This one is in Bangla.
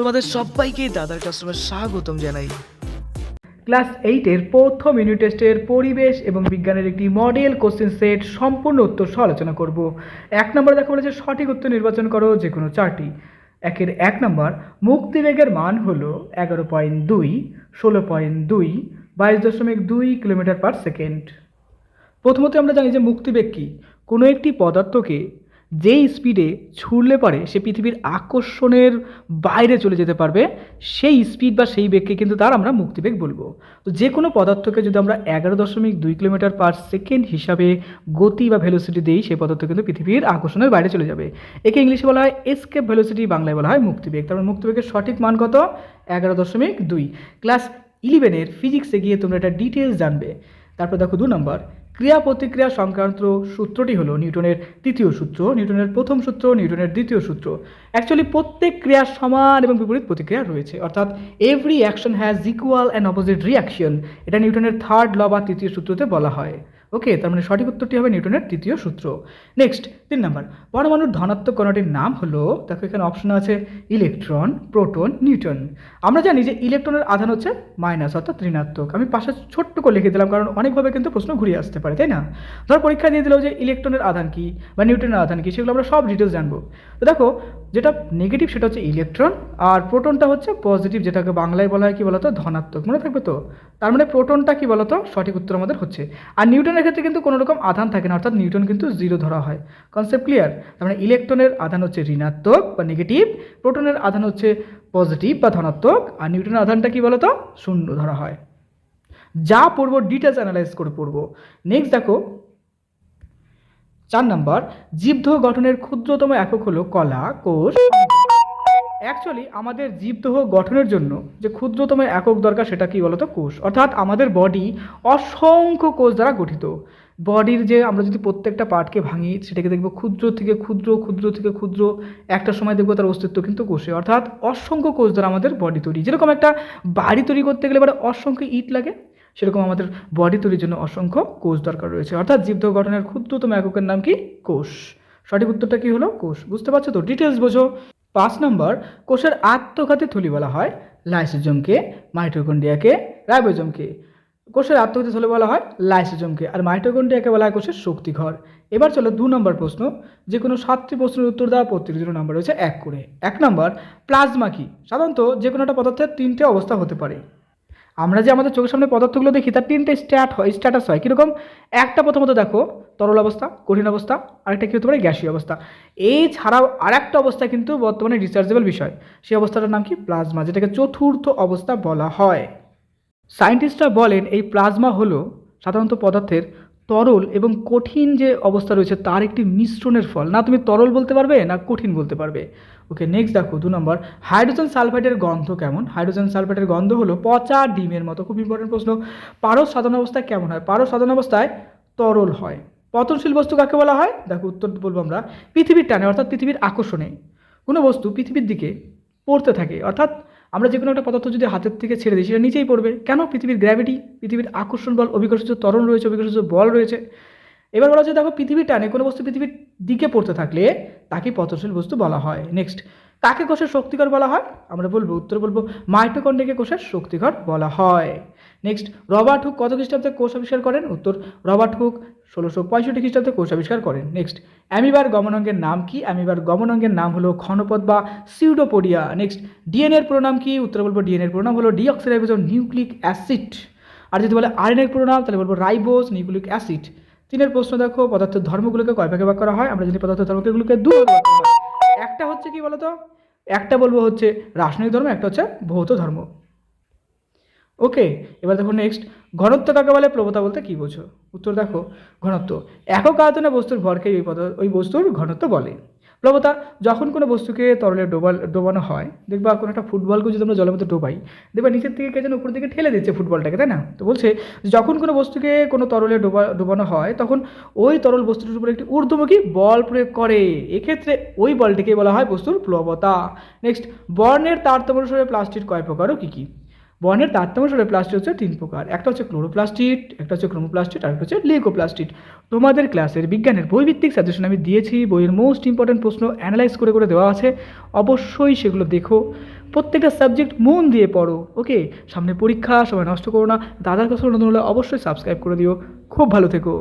তোমাদের সবাইকে দাদার কাস্টমার স্বাগতম জানাই। ক্লাস এইটের প্রথম ইউনিট টেস্টের পরিবেশ এবং বিজ্ঞানের একটি মডেল কোশ্চেন সেট সম্পূর্ণ উত্তর সহ আলোচনা করব। এক নম্বর দেখা বলেছে, সঠিক উত্তর নির্বাচন করো যে কোনো চারটি। একের এক নম্বর, মুক্তিবেগের মান হলো এগারো পয়েন্ট দুই, ষোলো পয়েন্ট দুই, বাইশ দশমিক দুই কিলোমিটার পার সেকেন্ড প্রথমত আমরা জানি যে মুক্তিবেগ কী। কোনো একটি পদার্থকে যেই স্পিডে ছুড়লে পারে, সে পৃথিবীর আকর্ষণের বাইরে চলে যেতে পারবে। সেই স্পিড বা সেই বেগকে কিন্তু তার আমরা মুক্তিবেগ বলব। তো যে কোনো পদার্থকে যদি আমরা এগারো দশমিক দুই কিলোমিটার পার সেকেন্ড হিসাবে গতি বা ভেলোসিটি দিই, সেই পদার্থ কিন্তু পৃথিবীর আকর্ষণের বাইরে চলে যাবে। একে ইংলিশে বলা হয় এসকেপ ভেলোসিটি বাংলায় বলা হয় মুক্তিবেগ। তারপর মুক্তিবেগের সঠিক মান কত? এগারো দশমিক দুই। ক্লাস ইলেভেনের ফিজিক্সে গিয়ে তোমরা এটা ডিটেলস জানবে। তারপর দেখো দু নম্বর ক্রিয়া প্রতিক্রিয়া সংক্রান্ত সূত্রটি হলো নিউটনের তৃতীয় সূত্র, নিউটনের প্রথম সূত্র, নিউটনের দ্বিতীয় সূত্র। অ্যাকচুয়ালি প্রত্যেক ক্রিয়ার সমান এবং বিপরীত প্রতিক্রিয়া রয়েছে। অর্থাৎ every action has equal and opposite reaction এটা নিউটনের থার্ড ল বা তৃতীয় সূত্রতে বলা হয়। ওকে, তার মানে সঠিক উত্তরটি হবে নিউটনের তৃতীয় সূত্র। নেক্সট তিন নম্বর। পরমাণুর ধনাত্মক কণাটির নাম হলো, দেখো এখানে অপশন আছে ইলেকট্রন প্রোটন নিউটন আমরা জানি যে ইলেকট্রনের আধান হচ্ছে মাইনাস অর্থাৎ ঋণাত্মক। আমি পাশে ছোট্ট করে লিখে দিলাম, কারণ অনেকভাবে কিন্তু প্রশ্ন ঘুরিয়ে আসতে পারে, তাই না? ধর পরীক্ষা দিয়ে দিল যে ইলেকট্রনের আধান কী বা নিউটনের আধান কী, সেগুলো আমরা সব ডিটেলস জানব। তো দেখো যেটা নেগেটিভ সেটা হচ্ছে ইলেকট্রন আর প্রোটনটা হচ্ছে পজিটিভ যেটাকে বাংলায় বলা হয় কি বলতো? ধনাত্মক। মনে থাকবে তো? তার মানে প্রোটনটা কি বলতো? সঠিক উত্তর আমাদের হচ্ছে। আর নিউটনের ক্ষেত্রে কিন্তু কোনো রকম আধান থাকে না, অর্থাৎ নিউটন কিন্তু জিরো ধরা হয়। কনসেপ্ট ক্লিয়ার তার মানে ইলেকট্রনের আধান হচ্ছে ঋণাত্মক বা নেগেটিভ প্রোটনের আধান হচ্ছে পজিটিভ বা ধনাত্মক, আর নিউটনের আধানটা কি বলতো? শূন্য ধরা হয়। যা পড়ব ডিটেলস অ্যানালাইজ করে পড়ব। নেক্সট দেখো চার নম্বর, জীবদেহ গঠনের ক্ষুদ্রতম একক হলো কলা, কোষ। অ্যাকচুয়ালি আমাদের জীবদেহ গঠনের জন্য যে ক্ষুদ্রতম একক দরকার সেটা কি বলতো? কোষ। অর্থাৎ আমাদের বডি অসংখ্য কোষ দ্বারা গঠিত। বডির যে আমরা যদি প্রত্যেকটা পার্টকে ভাঙি, সেটাকে দেখব ক্ষুদ্র থেকে ক্ষুদ্র ক্ষুদ্র থেকে ক্ষুদ্র। একটা সময় দেখব তার অস্তিত্ব কিন্তু কোষে। অর্থাৎ অসংখ্য কোষ দ্বারা আমাদের বডি তৈরি। যেরকম একটা বাড়ি তৈরি করতে গেলে এবার অসংখ্য ইট লাগে। সেরকম আমাদের বডি তৈরির জন্য অসংখ্য কোষ দরকার রয়েছে। অর্থাৎ জীবদেহ গঠনের ক্ষুদ্রতম এককের নাম কি? কোষ। সঠিক উত্তরটা কি হলো? কোষ। বুঝতে পারছ তো? ডিটেলস বোঝো। পাঁচ নম্বর, কোষের আত্মঘাতী থলি বলা হয় লাইসোজোমকে মাইটোকন্ডিয়াকে রাইবোজোমকে। কোষের আত্মঘাতী থলি বলা হয় লাইসোজোমকে আর মাইটোকন্ডিয়াকে বলা হয় কোষের শক্তিঘর। এবার চলো দু নম্বর প্রশ্ন। যে কোনো সাতটি প্রশ্নের উত্তর দেওয়া প্রত্যেকের জন্য নাম্বার রয়েছে এক করে। এক নম্বর, প্লাজমা কি? সাধারণত যে কোনো একটা পদার্থের তিনটে অবস্থা হতে পারে। আমরা যে আমাদের চোখের সামনে পদার্থগুলো দেখি, তার তিনটে স্ট্যাট হয়, স্ট্যাটাস হয়। কীরকম? একটা প্রথমত দেখো, তরল অবস্থা, কঠিন অবস্থা, আরেকটা কী হতে পারে? গ্যাসীয় অবস্থা। এই ছাড়াও আরেকটা অবস্থা কিন্তু বর্তমানে রিচার্জেবল বিষয়। সেই অবস্থাটার নাম কি? প্লাজমা, যেটাকে চতুর্থ অবস্থা বলা হয়। সায়েন্টিস্টরা বলেন, এই প্লাজমা হলো সাধারণত পদার্থের তরল এবং কঠিন যে অবস্থা রয়েছে, তার একটি মিশ্রণের ফল। না, তুমি তরল বলতে পারবে, না কঠিন বলতে পারবে। ওকে নেক্সট দেখো, দু নম্বর। হাইড্রোজেন সালফাইডের গন্ধ কেমন? হাইড্রোজেন সালফাইডের গন্ধ হলো পচা ডিমের মতো। খুব ইম্পর্টেন্ট প্রশ্ন। পারস সাধারণ অবস্থায় কেমন হয়? পারস সাধারণ অবস্থায় তরল হয়। পতনশীল বস্তু কাকে বলা হয়? দেখো, উত্তর বলব আমরা। পৃথিবীর টানে, অর্থাৎ পৃথিবীর আকর্ষণে। কোনো বস্তু পৃথিবীর দিকে পড়তে থাকে, অর্থাৎ আমরা যে কোনো একটা পদার্থ যদি হাতের থেকে ছেড়ে দিই, সেটা নিচেই পড়বে। কেন? পৃথিবীর গ্র্যাভিটি পৃথিবীর আকর্ষণ বল অভিকর্ষিত তরণ রয়েছে অভিকর্ষিত বল রয়েছে। এবার বলা হচ্ছে দেখো পৃথিবীর টানে কোনো বস্তু পৃথিবীর দিকে পড়তে থাকলে তাকে পতনশীল বস্তু বলা হয়। নেক্সট কাকে কোষের শক্তিকর বলা হয়? আমরা বলব, উত্তর বলব মাইটোকন্ডেকে কোষের শক্তিকর বলা হয়। নেক্সট রবার্ট হুক কত খ্রিস্টাব্দে কোষ আবিষ্কার করেন? উত্তর, রবার্ট হুক ষোলোশো পঁয়ষট্টি খ্রিস্টাব্দে কোষ আবিষ্কার করেন। নেক্সট অ্যামিবার গমনাঙ্গের নাম কি? অ্যামিবার গমনাঙ্গের নাম হলো ঘনপদ বা সিউডোপোডিয়া নেক্সট ডিএনএর প্রোনাম কি? উত্তর বলব ডিএনএর প্রোনাম হলো ডিঅক্সিরাইবোজ নিউক্লিক অ্যাসিড আর যদি বলে আরএনএর প্রোনাম তাহলে বলব রাইবোজ নিউক্লিক অ্যাসিড তিনের প্রশ্ন দেখো, পদার্থের ধর্মগুলোকে কয় ভাগে ভাগ করা হয়? আমরা যদি পদার্থ ধর্মগুলোকে দু একটা হচ্ছে কি বলতো? একটা বলব হচ্ছে রাসায়নিক ধর্ম, একটা হচ্ছে ভৌত ধর্ম। ওকে এবার দেখো নেক্সট ঘনত্ব কাকে বলে? প্রবতা বলতে কী বোঝো? উত্তর দেখো, ঘনত্ব। একক আয়তনে বস্তুর ভরকে ওই পদ, ওই বস্তুর ঘনত্ব বলে। প্রবতা, যখন কোনো বস্তুকে তরলে ডোবাল, ডোবানো হয়, দেখবা কোনো একটা ফুটবলকে যদি আমরা জলের মধ্যে ডোবাই, দেখবা নিচের থেকে কে যেন উপর দিকে ঠেলে দিচ্ছে ফুটবলটাকে, তাই না? তো বলছে, যখন কোনো বস্তুকে কোনো তরলে ডোবা, ডোবানো হয়, তখন ওই তরল বস্তুটির উপরে একটি ঊর্ধ্বমুখী বল প্রয়োগ করে। এক্ষেত্রে ওই বলটিকে বলা হয় বস্তুর প্লবতা নেক্সট বর্ণের তারতম্য অনুসারে প্লাস্টিক কয় প্রকার ও কী কী? বর্ণের তারতম্য সরে প্লাস্টিক হচ্ছে তিন প্রকার। একটা হচ্ছে ক্লোরোপ্লাস্টিড, একটা হচ্ছে ক্রোমোপ্লাস্টিড, আর একটা হচ্ছে লিউকোপ্লাস্টিড তোমাদের ক্লাসের বিজ্ঞানের বইভিত্তিক সাজেশন আমি দিয়েছি, বইয়ের মোস্ট ইম্পর্ট্যান্ট প্রশ্ন অ্যানালাইজ করে করে দেওয়া আছে। অবশ্যই সেগুলো দেখো। প্রত্যেকটা সাবজেক্ট মন দিয়ে পড়ো ওকে সামনে পরীক্ষা, সময় নষ্ট করো না। দাদার কাছে নতুন হলে অবশ্যই সাবস্ক্রাইব করে দিও। খুব ভালো থেকো।